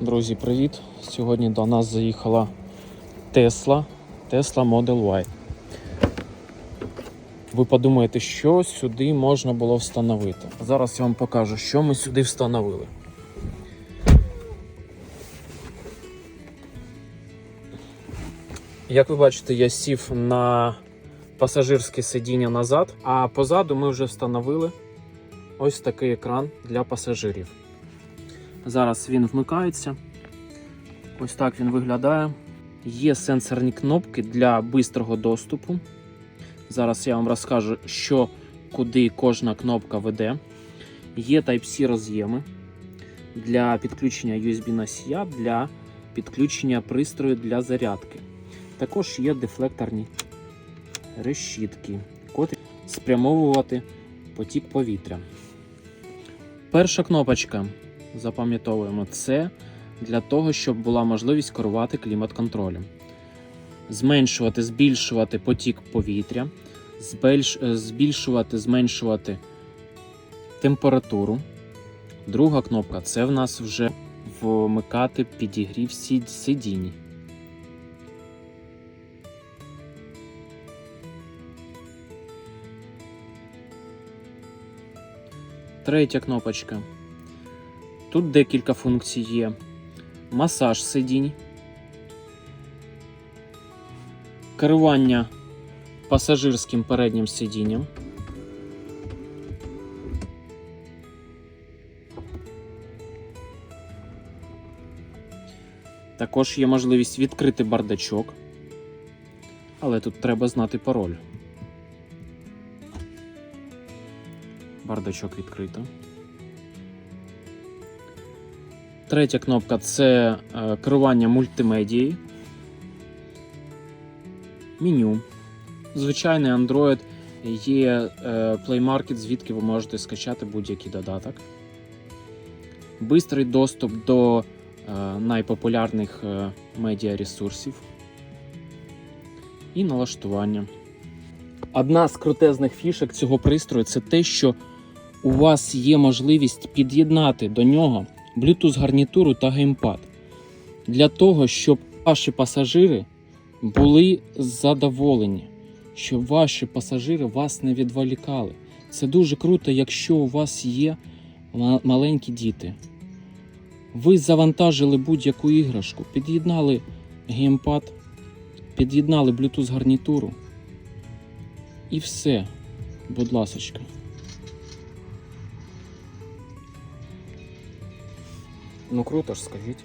Друзі, привіт! Сьогодні до нас заїхала Tesla, Tesla Model Y. Ви подумаєте, що сюди можна було встановити. Зараз я вам покажу, що ми сюди встановили. Як ви бачите, я сів на пасажирське сидіння назад, а позаду ми вже встановили ось такий екран для пасажирів. Зараз він вмикається. Ось так він виглядає. Є сенсорні кнопки для бистрого доступу. Зараз я вам розкажу, що куди кожна кнопка веде. Є Type-C роз'єми для підключення USB-носія для підключення пристрою для зарядки. Також є дефлекторні решітки, котрі спрямовувати потік повітря. Перша кнопочка запам'ятовуємо це для того, щоб була можливість керувати клімат-контролем. Зменшувати, збільшувати потік повітря, е, збільшувати, зменшувати температуру. Друга кнопка це в нас вже вмикати підігрів сидінь. Третя кнопочка. Тут декілька функцій є. Масаж сидінь, керування пасажирським переднім сидінням. Також є можливість відкрити бардачок, але тут треба знати пароль. Бардачок відкрито. Третя кнопка це е, керування мультимедією. Меню. Звичайний Android є е, Play Market, звідки ви можете скачати будь-який додаток. Бистрий доступ до е, найпопулярних е, медіаресурсів. І налаштування. Одна з крутезних фішок цього пристрою це те, що у вас є можливість під'єднати до нього Bluetooth гарнітуру та геймпад для того, щоб ваші пасажири були задоволені, щоб ваші пасажири вас не відволікали. Це дуже круто, якщо у вас є маленькі діти. Ви завантажили будь-яку іграшку, під'єднали геймпад, під'єднали Bluetooth гарнітуру. І все, будь ласочка. Ну круто ж, скажіть.